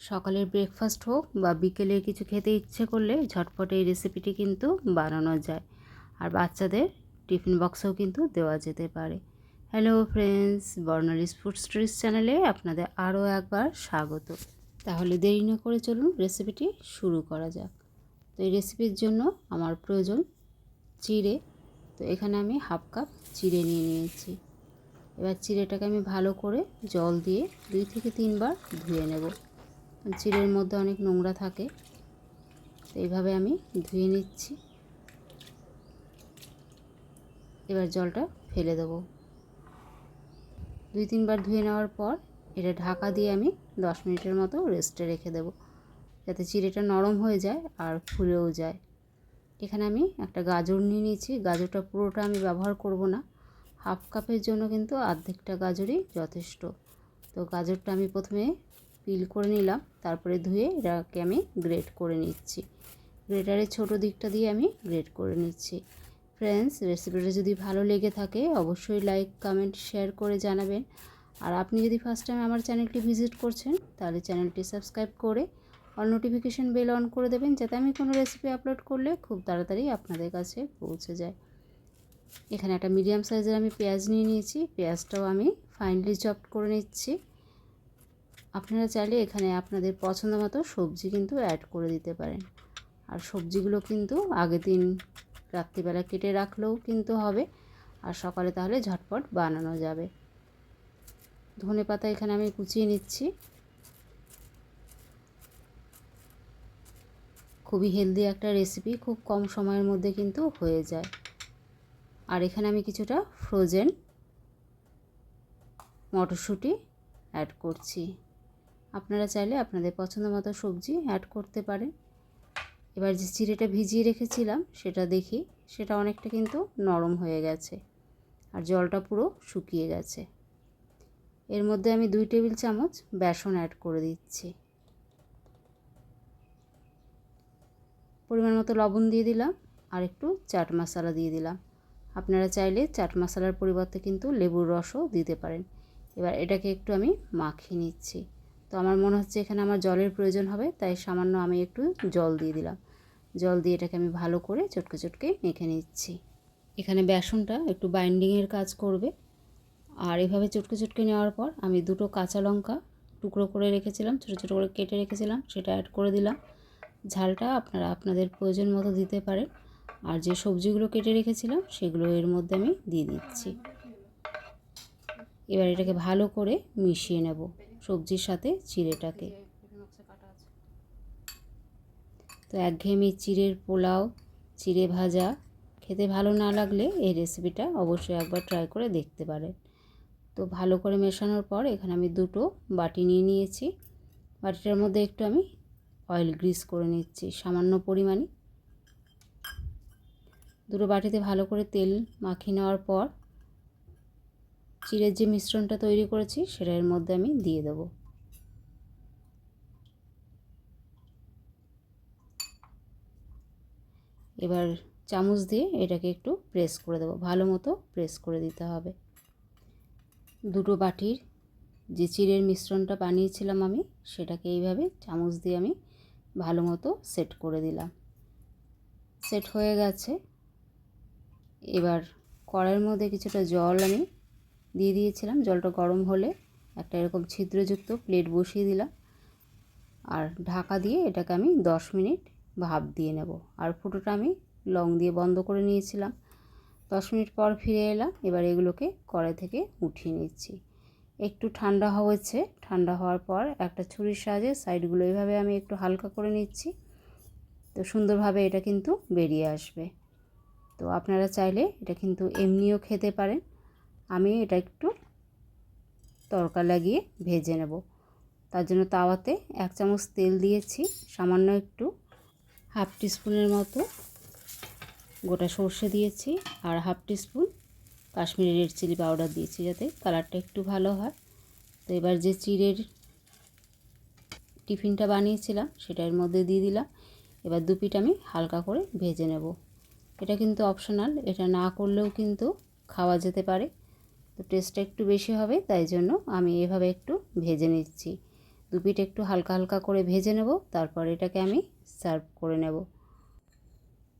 সকালের ব্রেকফাস্ট হোক বা বিকেলে কিছু খেতে ইচ্ছে করলে ঝটপট এই রেসিপিটি কিন্তু বানানো যায়। আর বাচ্চাদের টিফিন বক্সেও কিন্তু দেওয়া যেতে পারে। হ্যালো ফ্রেন্ডস বর্ণালিস ফুড স্ট্রিজ চ্যানেলে আপনাদের আরও একবার স্বাগত। তাহলে দেরি না করে চলুন রেসিপিটি শুরু করা যাক। তো এই রেসিপির জন্য আমার প্রয়োজন চিড়ে। তো এখানে আমি হাফ কাপ চিড়ে নিয়ে নিয়েছি। এবার চিড়েটাকে আমি ভালো করে জল দিয়ে দুই থেকে তিনবার ধুয়ে নেব। চিড়ের মধ্যে অনেক নোংরা থাকে। তো এইভাবে আমি ধুয়ে নিচ্ছি। এবার জলটা ফেলে দেব। দুই তিনবার ধুয়ে নেওয়ার পর এটা ঢাকা দিয়ে আমি দশ মিনিটের মতো রেস্টে রেখে দেব। যাতে চিড়েটা নরম হয়ে যায় আর ফুলেও যায়। এখানে আমি একটা গাজর নিয়ে নিয়েছি। গাজরটা পুরোটা আমি ব্যবহার করব না। হাফ কাপের জন্য কিন্তু অর্ধেকটা গাজরই যথেষ্ট। তো গাজরটা আমি প্রথমে পিল করে নিলাম, তারপরে ধুয়ে এটাকে আমি গ্রেট করে নিচ্ছি। গ্রেটারের ছোটো দিকটা দিয়ে আমি গ্রেট করে নিচ্ছি। ফ্রেন্ডস রেসিপিটা যদি ভালো লেগে থাকে, অবশ্যই লাইক কমেন্ট শেয়ার করে জানাবেন। আর আপনি যদি ফার্স্ট টাইম আমার চ্যানেলটি ভিজিট করছেন, তাহলে চ্যানেলটি সাবস্ক্রাইব করে অল নোটিফিকেশান বেল অন করে দেবেন, যাতে আমি কোনো রেসিপি আপলোড করলে খুব তাড়াতাড়ি আপনাদের কাছে পৌঁছে যায়। এখানে একটা মিডিয়াম সাইজের আমি পেঁয়াজ নিয়ে নিয়েছি, পেঁয়াজটাও আমি ফাইনলি চপড করে নিচ্ছি। আপনারা চাইলে এখানে আপনাদের পছন্দ মতো সবজি কিন্তু অ্যাড করে দিতে পারেন। আর সবজিগুলো কিন্তু আগের দিন রাত্রিবেলা কেটে রাখলেও কিন্তু হবে। আর সকালে তাহলে ঝটপট বানানো যাবে। ধনে পাতা এখানে আমি কুচিয়ে নিচ্ছি। খুবই হেলদি একটা রেসিপি খুব কম সময়ের মধ্যে কিন্তু হয়ে যায়। আর এখানে আমি কিছুটা ফ্রোজেন মটরশুঁটি অ্যাড করছি। আপনারা চাইলে আপনাদের পছন্দ মতো সবজি অ্যাড করতে পারেন। এবার যে চিড়েটা ভিজিয়ে রেখেছিলাম, সেটা দেখি, সেটা অনেকটা কিন্তু নরম হয়ে গেছে আর জলটা পুরো শুকিয়ে গেছে। এর মধ্যে আমি দুই টেবিল চামচ বেসন অ্যাড করে দিচ্ছি। পরিমাণ মতো লবণ দিয়ে দিলাম আর একটু চাট মশলা দিয়ে দিলাম। আপনারা চাইলে চাট মশলার পরিবর্তে কিন্তু লেবুর রসও দিতে পারেন। এবার এটাকে একটু আমি মাখিয়ে নিচ্ছি। তো আমার মনে হচ্ছে এখানে আমার জলের প্রয়োজন হবে, তাই সামান্য আমি একটু জল দিয়ে দিলাম। জল দিয়ে এটাকে আমি ভালো করে চটকে চটকে মেখে নিচ্ছি। এখানে বেসনটা একটু বাইন্ডিংয়ের কাজ করবে। আর এভাবে চটকে চটকে নেওয়ার পর আমি দুটো কাঁচা লঙ্কা টুকরো করে রেখেছিলাম, ছোটো ছোটো করে কেটে রেখেছিলাম, সেটা অ্যাড করে দিলাম। ঝালটা আপনারা আপনাদের প্রয়োজন মতো দিতে পারেন। আর যে সবজিগুলো কেটে রেখেছিলাম, সেগুলো এর মধ্যে আমি দিয়ে দিচ্ছি। এবার এটাকে ভালো করে মিশিয়ে নেব। সবজির সাথে চিড়েটাকে। তো একঘেয়েমি চিড়ের পোলাও চিড়ে ভাজা খেতে ভালো না লাগলে এই রেসিপিটা অবশ্যই একবার ট্রাই করে দেখতে পারেন। তো ভালো করে মেশানোর পর এখানে আমি দুটো বাটি নিয়ে নিয়েছি। বাটিটার মধ্যে একটু আমি অয়েল গ্রিস করে নিচ্ছি সামান্য পরিমাণে। দুটো বাটিতে ভালো করে তেল মাখিয়ে নেওয়ার পর চিড়ের যে মিশ্রণটা তৈরি করেছি, সেটা এর মধ্যে আমি দিয়ে দেবো। এবার চামচ দিয়ে এটাকে একটু প্রেস করে দেবো। ভালো মতো প্রেস করে দিতে হবে। দুটো বাটির যে চিড়ের মিশ্রণটা বানিয়েছিলাম আমি, সেটাকে এইভাবে চামচ দিয়ে আমি ভালো মতো সেট করে দিলাম। সেট হয়ে গেছে। এবার কড়াইয়ের মধ্যে কিছুটা জল আমি দিয়ে দিয়েছিলাম। জলটা গরম হলে একটা এরকম ছিদ্রযুক্ত প্লেট বসিয়ে দিলাম। আর ঢাকা দিয়ে এটাকে আমি দশ মিনিট ভাপ দিয়ে নেব। আর ফুটোটা আমি লং দিয়ে বন্ধ করে নিয়েছিলাম। দশ মিনিট পর ফিরে এলাম। এবার এগুলোকে কড়াই থেকে উঠিয়ে নিচ্ছি। একটু ঠান্ডা হয়েছে। ঠান্ডা হওয়ার পর একটা ছুরির সাহায্যে সাইডগুলো এইভাবে আমি একটু হালকা করে নিচ্ছি। তো সুন্দরভাবে এটা কিন্তু বেরিয়ে আসবে। তো আপনারা চাইলে এটা কিন্তু এমনিও খেতে পারেন। আমি এটা একটু তরকা লাগিয়ে ভেজে নেব। তার জন্য তাওয়াতে এক চামচ তেল দিয়েছি, সামান্য একটু হাফ টিস্পুনের মতো গোটা সর্ষে দিয়েছি আর half teaspoon Kashmiri red chilli powder দিয়েছি যাতে কালারটা একটু ভালো হয়। তো এবার যে চিড়ের টিফিনটা বানিয়েছিলাম সেটার মধ্যে দিয়ে দিলাম। এবার দু পিঠ আমি হালকা করে ভেজে নেব। এটা কিন্তু অপশনাল, এটা না করলেও কিন্তু খাওয়া যেতে পারে। তো টেস্টটা একটু বেশি হবে, তাই জন্য আমি এভাবে একটু ভেজে নিচ্ছি। দু পিঠ একটু হালকা হালকা করে ভেজে নেব, তারপর এটাকে আমি সার্ভ করে নেব।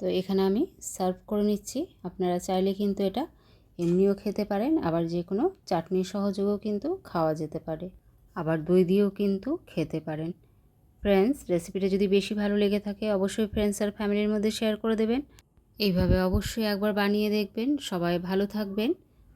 তো এখানে আমি সার্ভ করে নিচ্ছি। আপনারা চাইলে কিন্তু এটা এমনিও খেতে পারেন, আবার যে কোনো চাটনি সহযোগেও কিন্তু খাওয়া যেতে পারে। আবার দই দিয়েও কিন্তু খেতে পারেন। ফ্রেন্ডস রেসিপিটা যদি বেশি ভালো লেগে থাকে, অবশ্যই ফ্রেন্ডস আর ফ্যামিলির মধ্যে শেয়ার করে দেবেন। এইভাবে অবশ্যই একবার বানিয়ে দেখবেন। সবাই ভালো থাকবেন।